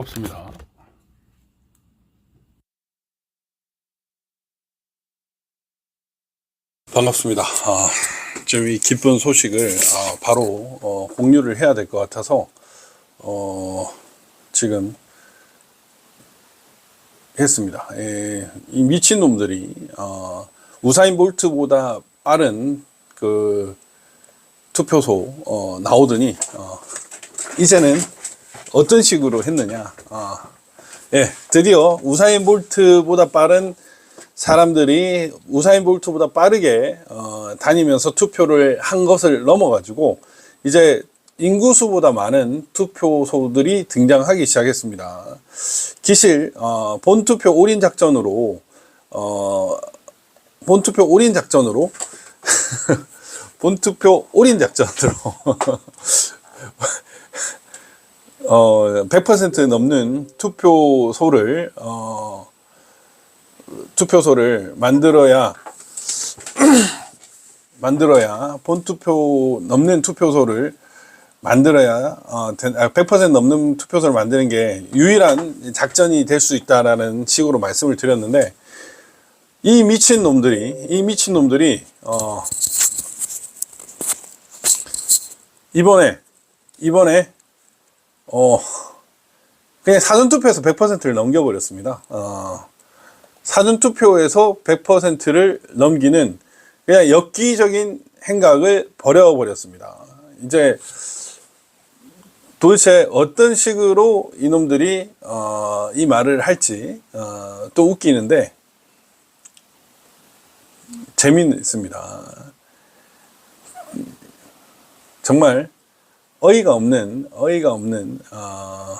없습니다. 반갑습니다. 아, 지금 이 기쁜 소식을 아, 바로 어, 공유를 해야 될 것 같아서 어, 지금 했습니다. 예, 이 미친 놈들이 어, 우사인 볼트보다 빠른 그 투표소 어, 나오더니 어, 이제는 어떤 식으로 했느냐? 어, 예, 드디어 우사인 볼트보다 빠른 사람들이 우사인 볼트보다 빠르게 어, 다니면서 투표를 한 것을 넘어가지고 이제 인구수보다 많은 투표소들이 등장하기 시작했습니다. 기실 어, 본투표 올인 작전으로 어, 본투표 올인 작전으로 본투표 올인 작전으로 어, 100% 넘는 투표소를 어, 투표소를 만들어야 만들어야 본 투표 넘는 투표소를 만들어야 어, 100% 넘는 투표소를 만드는 게 유일한 작전이 될 수 있다라는 식으로 말씀을 드렸는데 이 미친 놈들이 이 미친 놈들이 어, 이번에 이번에 어 그냥 사전 투표에서 100%를 넘겨버렸습니다. 어, 사전 투표에서 100%를 넘기는 그냥 엽기적인 행각을 버려버렸습니다. 이제 도대체 어떤 식으로 이놈들이 어, 이 말을 할지 어, 또 웃기는데 재미있습니다. 정말 어이가 없는 어이가 없는 어,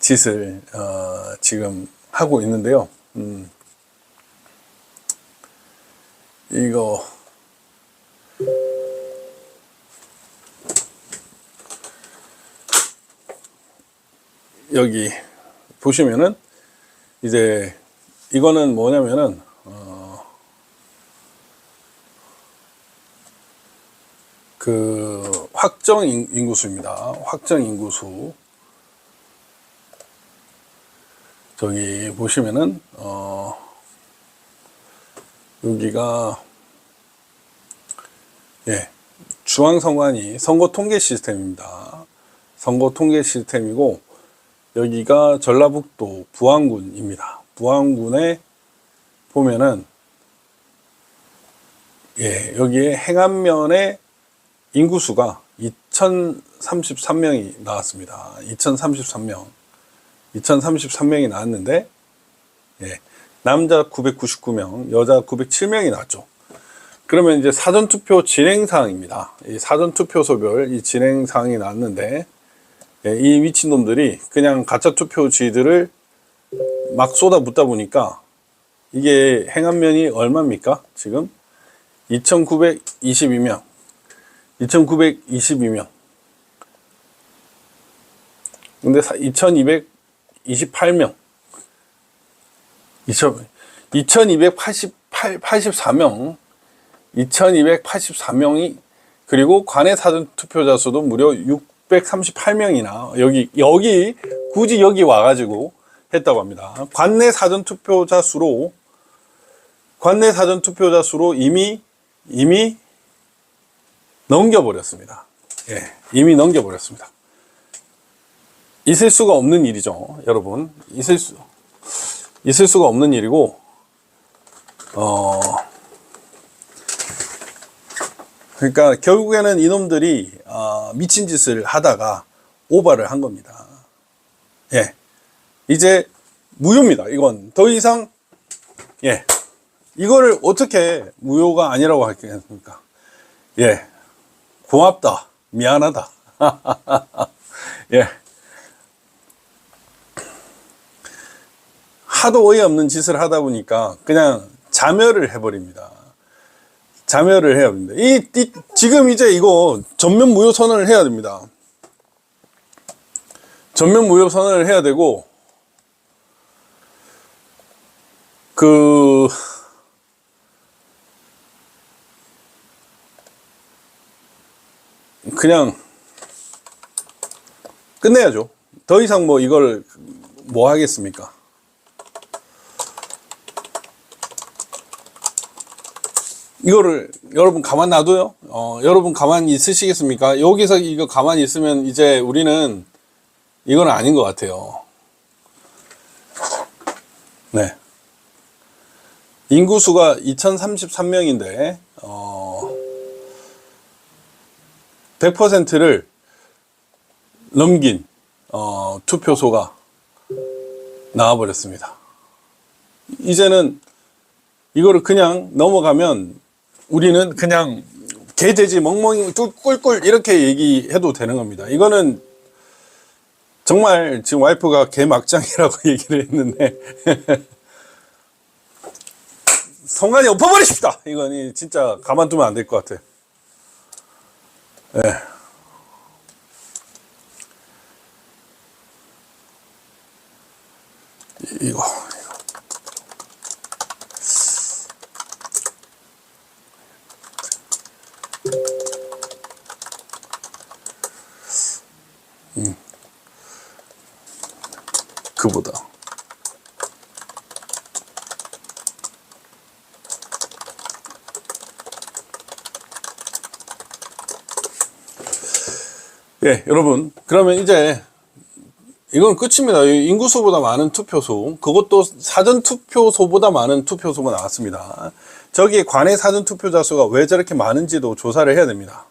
짓을 어, 지금 하고 있는데요. 음, 이거 여기 보시면은 이제 이거는 뭐냐면은 어, 그 확정 인- 인구수입니다. 확정 인구수. 저기 보시면은 어 여기가 예 중앙선관위 선거 통계 시스템입니다. 선거 통계 시스템이고 여기가 전라북도 부안군입니다. 부안군에 보면은 예 여기에 행안면에 인구수가 2033명이 나왔습니다. 2033명. 2033명이 나왔는데, 예, 남자 999명, 여자 907명이 나왔죠. 그러면 이제 사전투표 진행사항입니다. 이 사전투표소별 이 진행사항이 나왔는데, 예, 이 미친놈들이 그냥 가짜 투표지들을 막 쏟아붓다 보니까, 이게 행안면이 얼마입니까? 지금? 2922명. 2922명. 근데 2228명. 2288, 84명. 2284명이, 그리고 관내 사전 투표자 수도 무려 638명이나, 여기, 여기, 굳이 여기 와가지고 했다고 합니다. 관내 사전 투표자 수로, 관내 사전 투표자 수로 이미, 이미 넘겨버렸습니다. 예, 이미 넘겨버렸습니다. 있을 수가 없는 일이죠, 여러분. 있을 수, 있을 수가 없는 일이고, 어, 그러니까 결국에는 이놈들이, 어, 미친 짓을 하다가 오바를 한 겁니다. 예. 이제 무효입니다. 이건 더 이상, 예. 이거를 어떻게 무효가 아니라고 하겠습니까? 예. 고맙다. 미안하다. 예. 하도 어이없는 짓을 하다 보니까 그냥 자멸을 해버립니다. 자멸을 해야 됩니다. 이, 이, 지금 이제 이거 전면 무효 선언을 해야 됩니다. 전면 무효 선언을 해야 되고, 그, 그냥 끝내야죠. 더 이상 뭐 이걸 뭐 하겠습니까? 이거를 여러분 가만 놔둬요? 어, 여러분 가만히 있으시겠습니까? 여기서 이거 가만히 있으면 이제 우리는 이건 아닌 것 같아요. 네. 인구수가 2033명인데, 어, 100%를 넘긴, 어, 투표소가 나와버렸습니다. 이제는 이거를 그냥 넘어가면 우리는 그냥 개, 돼지, 멍멍이, 뚫- 꿀꿀 이렇게 얘기해도 되는 겁니다. 이거는 정말 지금 와이프가 개 막장이라고 얘기를 했는데 성관이 엎어버리십시다. 이거는 진짜 가만두면 안 될 것 같아. 예. 이- 이거. 그보다 예, 여러분. 그러면 이제 이건 끝입니다. 이 인구수보다 많은 투표소, 그것도 사전 투표소보다 많은 투표소가 나왔습니다. 저기에 관내 사전 투표자 수가 왜 저렇게 많은지도 조사를 해야 됩니다.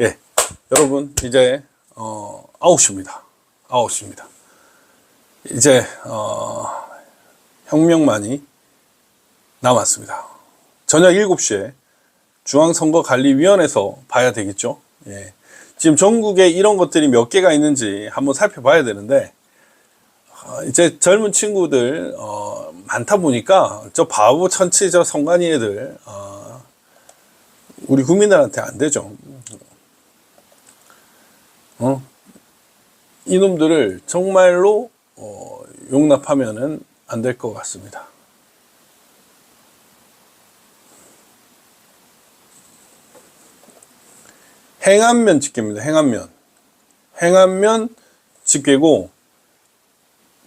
예, 여러분 이제 어 9시입니다. 9시입니다. 이제 어 혁명만이 남았습니다. 저녁 7시에 중앙선거관리위원회에서 봐야 되겠죠. 예. 지금 전국에 이런 것들이 몇 개가 있는지 한번 살펴봐야 되는데 어, 이제 젊은 친구들 어, 많다 보니까 저 바보 천치 저 성관이 애들 어, 우리 국민들한테 안 되죠. 어? 이놈들을 정말로 어, 용납하면은 안 될 것 같습니다. 행안면 집계입니다. 행안면. 행안면 집계고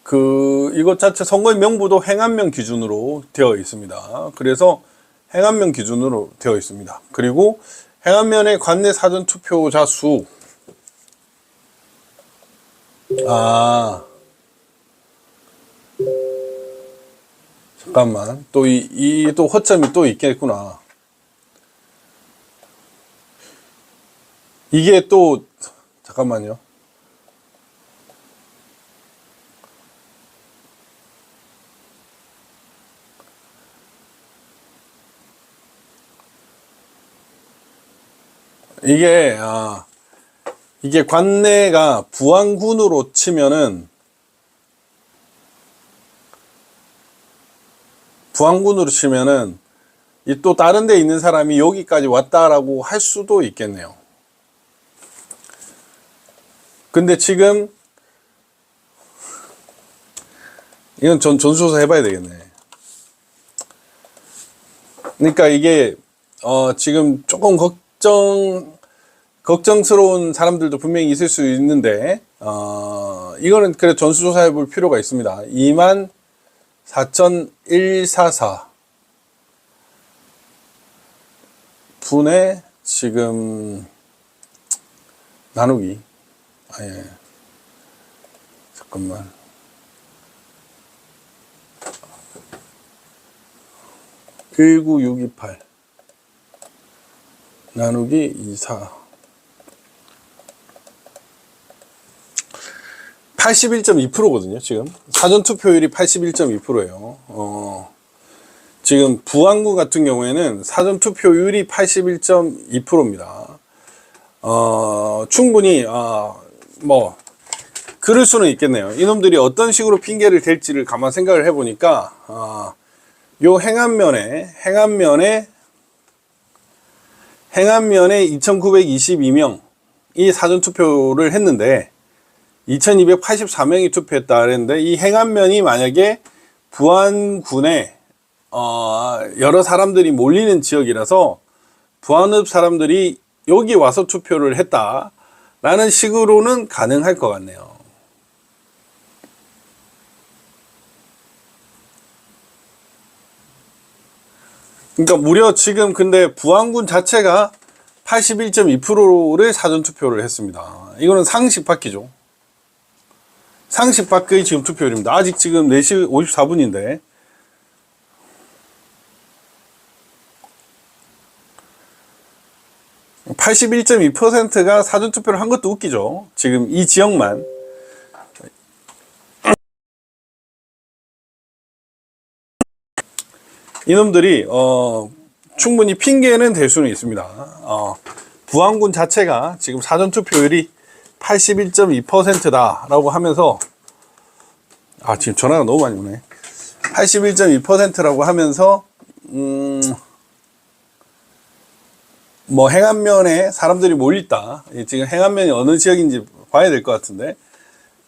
그 이것 자체 선거인 명부도 행안면 기준으로 되어 있습니다. 그래서 행안면 기준으로 되어 있습니다. 그리고 행안면의 관내 사전 투표자 수 아. 잠깐만. 또 이, 이 또 허점이 또 있겠구나. 이게 또, 잠깐만요. 이게, 아, 이게 관내가 부안군으로 치면은 부안군으로 치면은 이 또 다른 데 있는 사람이 여기까지 왔다라고 할 수도 있겠네요. 근데 지금 이건 전 전수조사 해봐야 되겠네. 그러니까 이게 어 지금 조금 걱정 걱정스러운 사람들도 분명히 있을 수 있는데, 어, 이거는 그래 전수조사 해볼 필요가 있습니다. 2만 4,144 분의 지금 나누기. 아, 예. 잠깐만. (19628) 나누기 24 81.2%거든요, 지금. 사전 투표율이 81.2%예요. 어, 지금 부안구 같은 경우에는 사전 투표율이 81.2%입니다. 어, 충분히, 어, 뭐, 그럴 수는 있겠네요. 이놈들이 어떤 식으로 핑계를 댈지를 가만 생각을 해보니까, 어, 요 행안면에, 행안면에, 행안면에 2,922명이 사전 투표를 했는데, 2284명이 투표했다 그랬는데 이 행안면이 만약에 부안군에 어 여러 사람들이 몰리는 지역이라서 부안읍 사람들이 여기 와서 투표를 했다 라는 식으로는 가능할 것 같네요. 그러니까 무려 지금 근데 부안군 자체가 81.2%를 사전투표를 했습니다. 이거는 상식 밖이죠. 상식 밖의 지금 투표율입니다. 아직 지금 4시 54분인데 (81.2%가) 사전 투표를 한 것도 웃기죠 지금 이 지역만 이놈들이 어 충분히 핑계는 될 수는 있습니다. 어, 부안군 자체가 지금 사전 투표율이 81.2%다라고 하면서 아 지금 전화가 너무 많이 오네. 81.2%라고 하면서 음, 뭐 행안면에 사람들이 몰렸다. 이 지금 행안면이 어느 지역인지 봐야 될 것 같은데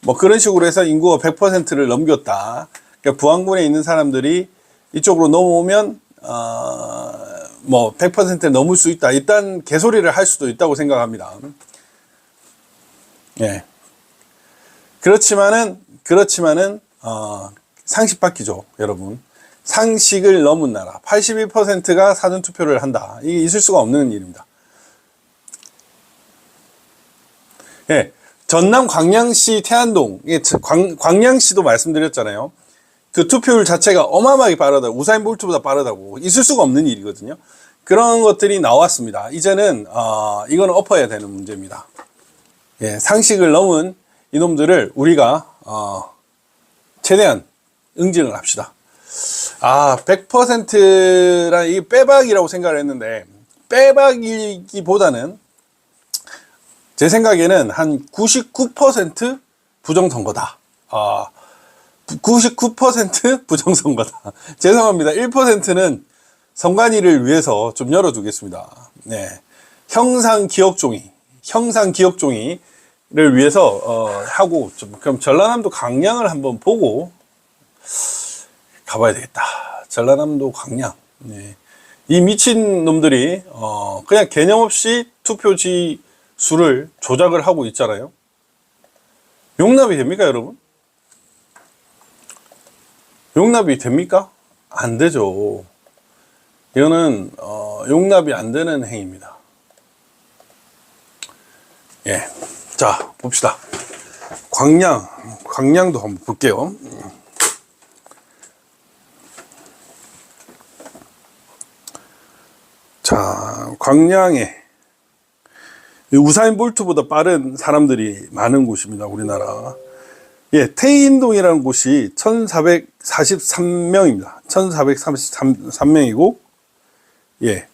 뭐 그런 식으로 해서 인구가 100%를 넘겼다. 그러니까 부안군에 있는 사람들이 이쪽으로 넘어오면 어, 뭐 100%를 넘을 수 있다. 일단 개소리를 할 수도 있다고 생각합니다. 예. 그렇지만은 그렇지만은 어, 상식 바뀌죠, 여러분. 상식을 넘은 나라 81%가 사전 투표를 한다. 이게 있을 수가 없는 일입니다. 예. 전남 광양시 태안동, 예, 광, 광양시도 말씀드렸잖아요. 그 투표율 자체가 어마어마하게 빠르다. 우사인 볼트보다 빠르다고. 있을 수가 없는 일이거든요. 그런 것들이 나왔습니다. 이제는, 어, 이거는 엎어야 되는 문제입니다. 예, 상식을 넘은 이놈들을 우리가, 어, 최대한 응징을 합시다. 아, 100%란 이 빼박이라고 생각을 했는데, 빼박이기보다는 제 생각에는 한 99% 부정선거다. 아, 99% 부정선거다. 죄송합니다. 1%는 선관위를 위해서 좀 열어두겠습니다. 네. 형상 기억종이, 형상 기억종이를 위해서, 어, 하고, 좀, 그럼 전라남도 강량을 한번 보고 가봐야 되겠다. 전라남도 강량. 네. 이 미친 놈들이, 어, 그냥 개념 없이 투표지 수를 조작을 하고 있잖아요. 용납이 됩니까, 여러분? 용납이 됩니까? 안 되죠. 이거는 어, 용납이 안 되는 행위입니다. 예, 자 봅시다. 광양, 광양도 한번 볼게요. 자, 광양에 우사인 볼트보다 빠른 사람들이 많은 곳입니다. 우리나라. 예, 태인동이라는 곳이 1443명입니다. 1433명이고, 예.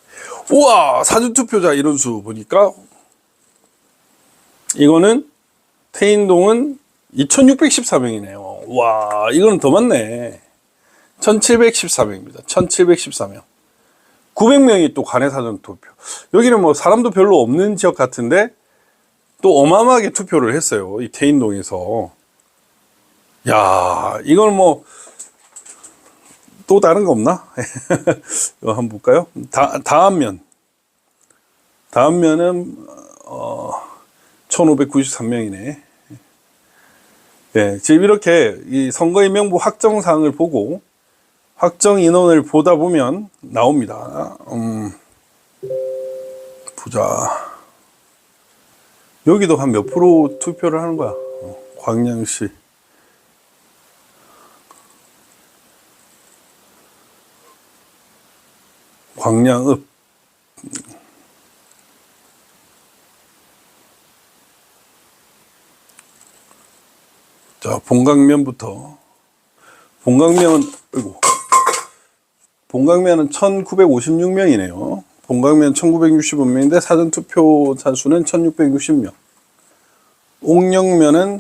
우와! 사전투표자 이론수 보니까, 이거는, 태인동은 2614명이네요. 와, 이거는 더 많네. 1714명입니다. 1714명. 900명이 또 관내 사전 투표. 여기는 뭐 사람도 별로 없는 지역 같은데, 또 어마어마하게 투표를 했어요. 이 태인동에서. 야, 이걸 뭐, 또 다른 거 없나? 이거 한번 볼까요? 다, 다음 면. 다음 면은, 어, 1593명이네. 예, 지금 이렇게 이 선거인 명부 확정 사항을 보고 확정 인원을 보다 보면 나옵니다. 음, 보자. 여기도 한 몇 프로 투표를 하는 거야? 어, 광양시. 광양읍 자 본강면부터 본강면은 아이고 본강면은 1956명이네요 본강면 1965명인데 사전투표 자수는 1660명 옥령면은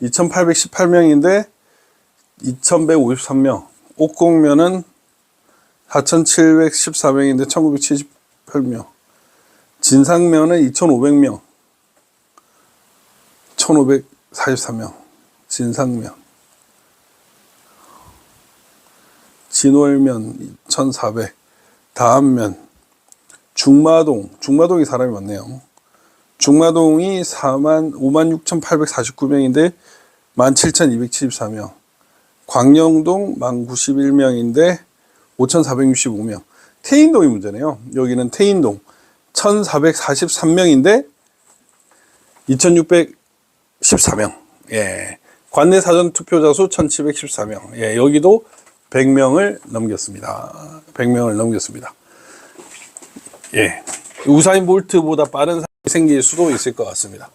2818명인데 2153명 옥공면은 4,714명인데 1,978명. 진상면은 2,500명. 1,544명. 진상면. 진월면 1,400. 다음면. 중마동. 중마동이 사람이 많네요. 중마동이 4만, 56,849명인데 17,274명. 광영동 1,091명인데 5,465명. 태인동이 문제네요. 여기는 태인동 1443명인데 2614명. 예. 관내 사전 투표자 수 1714명. 예, 여기도 100명을 넘겼습니다. 100명을 넘겼습니다. 예. 우사인 볼트보다 빠른 사람이 생길 수도 있을 것 같습니다.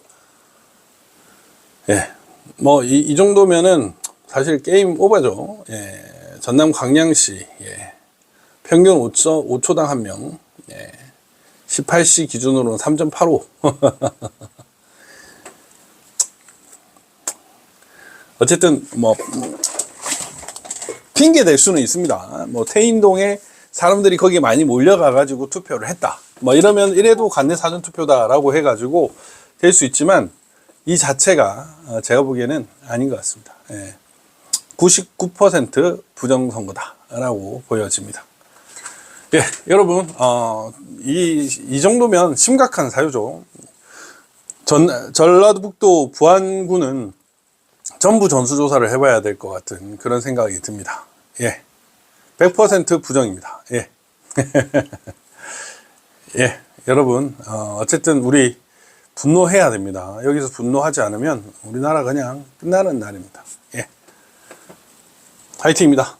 예. 뭐, 이, 이 정도면은 사실 게임 오버죠. 예. 전남 광양시, 예. 평균 5초, 5초당 1명. 예. 18시 기준으로는 3.85. 어쨌든, 뭐, 핑계 될 수는 있습니다. 뭐, 태인동에 사람들이 거기에 많이 몰려가가지고 투표를 했다. 뭐, 이러면 이래도 관내 사전 투표다라고 해가지고 될 수 있지만, 이 자체가 어, 제가 보기에는 아닌 것 같습니다. 예. 99% 부정선거다라고 보여집니다. 예, 여러분, 어, 이, 이 정도면 심각한 사유죠. 전, 전라북도 부안군은 전부 전수조사를 해봐야 될 것 같은 그런 생각이 듭니다. 예. 100% 부정입니다. 예. 예. 여러분, 어, 어쨌든 우리 분노해야 됩니다. 여기서 분노하지 않으면 우리나라 그냥 끝나는 날입니다. 예. 화이팅입니다.